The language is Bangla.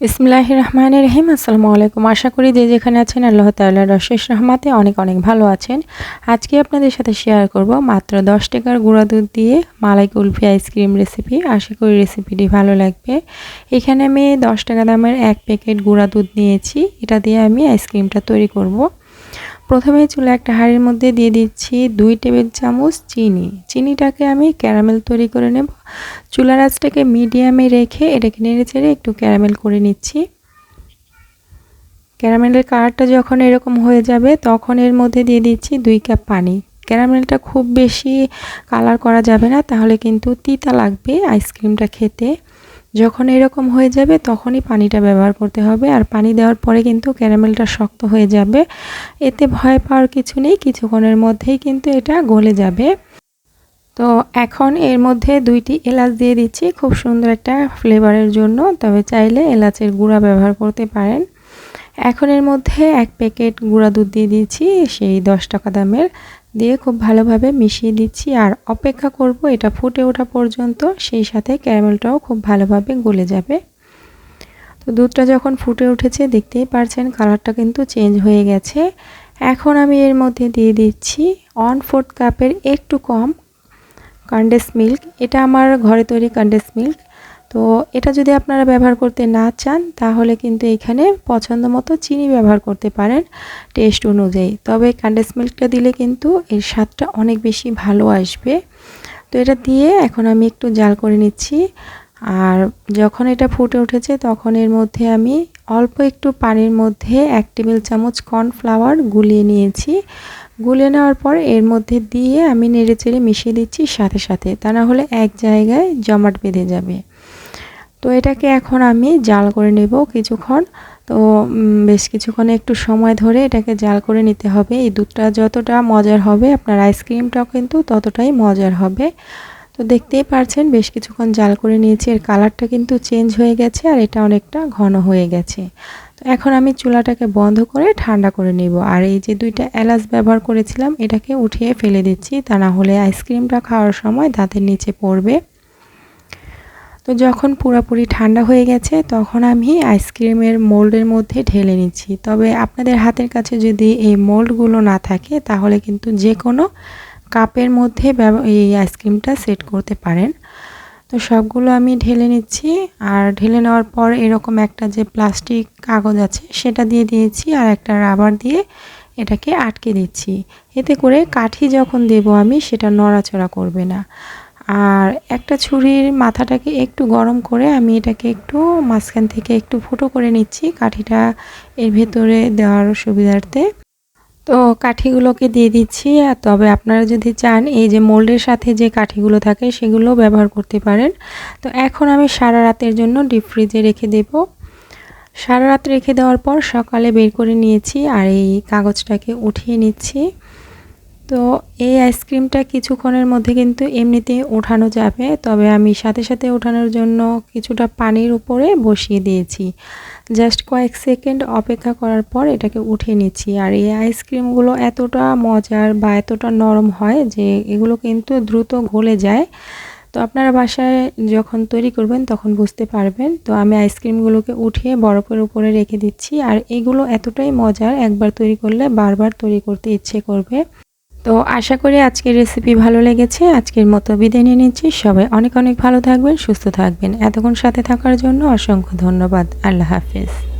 ইসমিল্লাহ রহমান রহিম আসসালামু আলাইকুম। আশা করি যে যেখানে আছেন আল্লাহ তাল্লাহ রশেষ রহমাতে অনেক অনেক ভালো আছেন। আজকে আপনাদের সাথে শেয়ার করব মাত্র দশ টাকার গুঁড়া দুধ দিয়ে malai kulfi ice cream recipe আশা করি রেসিপিটি ভালো লাগবে। এখানে আমি দশ টাকা দামের এক প্যাকেট গুঁড়া দুধ নিয়েছি। এটা দিয়ে আমি আইসক্রিমটা তৈরি করব। প্রথমে চুলে একটা হাঁড়ির মধ্যে দিয়ে দিচ্ছি দুই টেবিল চামচ চিনি। চিনিটাকে আমি ক্যারামেল তৈরি করে নেব। চুলার আঁচটাকে মিডিয়ামে রেখে এটাকে নেড়ে চেড়ে একটু ক্যারামেল করে নিচ্ছি। ক্যারামেলের কালারটা যখন এরকম হয়ে যাবে, তখন এর মধ্যে দিয়ে দিচ্ছি দুই কাপ পানি। ক্যারামেলটা খুব বেশি কালার করা যাবে না, তাহলে কিন্তু তিতা লাগবে আইসক্রিমটা খেতে। যখন এরকম হয়ে যাবে তখনই পানিটা ব্যবহার করতে হবে। আর পানি দেওয়ার পরে কিন্তু ক্যারামেলটা শক্ত হয়ে যাবে। এতে ভয় পাওয়ার কিছু নেই, কিছুক্ষণের মধ্যেই কিন্তু এটা গলে যাবে। তো এখন এর মধ্যে দুইটি এলাচ দিয়ে দিচ্ছি, খুব সুন্দর একটা ফ্লেভারের জন্য। তবে চাইলে এলাচের গুঁড়া ব্যবহার করতে পারেন। এখন এর মধ্যে এক প্যাকেট গুঁড়া দুধ দিয়ে দিচ্ছি, সেই দশ টাকা দামের। দিয়ে খুব ভালোভাবে মিশিয়ে দিচ্ছি আর অপেক্ষা করব এটা ফুটে ওঠা পর্যন্ত, সেই সাথে ক্যারামেলটাও খুব ভালোভাবে গলে যাবে। তো দুধটা যখন ফুটে উঠেছে, দেখতেই পারছেন কালারটা কিন্তু চেঞ্জ হয়ে গেছে। এখন আমি এর মধ্যে দিয়ে দিচ্ছি ওয়ান ফোর্থ কাপের একটু কম কন্ডেন্স মিল্ক। এটা আমার ঘরে তৈরি কন্ডেন্স মিল্ক। তো এটা যদি আপনারা ব্যবহার করতে না চান, তাহলে কিন্তু এখানে পছন্দ মতো চিনি ব্যবহার করতে পারেন টেস্ট অনুযায়ী। তবে কন্ডেন্স মিল্কটা দিলে কিন্তু এর স্বাদটা অনেক বেশি ভালো আসবে। তো এটা দিয়ে এখন আমি একটু জাল করে নিচ্ছি। আর যখন এটা ফুটে উঠেছে, তখন এর মধ্যে আমি অল্প একটু পানির মধ্যে এক টেবিল চামচ কর্নফ্লাওয়ার গুলিয়ে নিয়েছি। গুলিয়ে নেওয়ার পর এর মধ্যে দিয়ে আমি নেড়ে চেড়ে মিশিয়ে দিচ্ছি সাথে সাথে। তা না হলে এক জায়গায় জমাট বেঁধে যাবে। তো এটাকে এখন আমি জাল করে নেব কিছুক্ষণ। তো বেশ কিছুক্ষণ একটু সময় ধরে এটাকে জাল করে নিতে হবে। এই দুধটা যতটা মজার হবে, আপনার আইসক্রিমটাও কিন্তু ততটাই মজার হবে। তো দেখতেই পারছেন, বেশ কিছুক্ষণ জাল করে নিয়েছি। এর কালারটা কিন্তু চেঞ্জ হয়ে গেছে আর এটা অনেকটা ঘন হয়ে গেছে। তো এখন আমি চুলাটাকে বন্ধ করে ঠান্ডা করে নেব। আর এই যে দুইটা এলাচ ব্যবহার করেছিলাম, এটাকে উঠিয়ে ফেলে দিচ্ছি। তা না হলে আইসক্রিমটা খাওয়ার সময় দাঁতের নিচে পড়বে। তো যখন পুরোপুরি ঠান্ডা হয়ে গেছে, তখন আমি আইসক্রিমের মোল্ডের মধ্যে ঢেলে নিচ্ছি। তবে আপনাদের হাতের কাছে যদি এই মোল্ডগুলো না থাকে, তাহলে কিন্তু যে কোনো কাপের মধ্যে এই আইসক্রিমটা সেট করতে পারেন। তো সবগুলো আমি ঢেলে নিচ্ছি, আর ঢেলে নেওয়ার পর এরকম একটা যে প্লাস্টিক কাগজ আছে, সেটা দিয়ে দিয়েছি, আর একটা রাবার দিয়ে এটাকে আটকে দিচ্ছি। এতে করে কাঠি যখন দেব আমি, সেটা নড়াচড়া করবে না। আর একটা ছুরির মাথাটাকে একটু গরম করে আমি এটাকে একটু মাঝখান থেকে একটু ফুটো করে নিচ্ছি কাঠিটা এর ভেতরে দেওয়ার সুবিধার্থে। তো কাঠিগুলোকে দিয়ে দিচ্ছি, আর তবে আপনারা যদি চান এই যে মোল্ডের সাথে যে কাঠিগুলো থাকে সেগুলো ব্যবহার করতে পারেন। তো এখন আমি সারা রাতের জন্য ডিপ ফ্রিজে রেখে দেব। সারা রাত রেখে দেওয়ার পর সকালে বের করে নিয়েছি আর এই কাগজটাকে উঠিয়ে নিচ্ছি। তো এই আইসক্রিমটা কিছুক্ষণের মধ্যে কিন্তু এমনিতে ওঠানো যাবে। তবে আমি সাথে সাথে ওঠানোর জন্য কিছুটা পানির উপরে বসিয়ে দিয়েছি। জাস্ট কয়েক সেকেন্ড অপেক্ষা করার পর এটাকে উঠে নিচ্ছি। আর এই আইসক্রিমগুলো এতটা মজার বা এতটা নরম হয় যে এগুলো কিন্তু দ্রুত গলে যায়। তো আপনারা বাসায় যখন তৈরি করবেন তখন বুঝতে পারবেন। তো আমি আইসক্রিমগুলোকে উঠিয়ে বরফের উপরে রেখে দিচ্ছি। আর এগুলো এতটাই মজার, একবার তৈরি করলে বারবার তৈরি করতে ইচ্ছে করবে। তো আশা করি আজকের রেসিপি ভালো লেগেছে। আজকের মতো বিদায় নিয়ে নিচ্ছি। সবাই অনেক অনেক ভালো থাকবেন, সুস্থ থাকবেন। এতক্ষণ সাথে থাকার জন্য অসংখ্য ধন্যবাদ। আল্লাহ হাফিজ।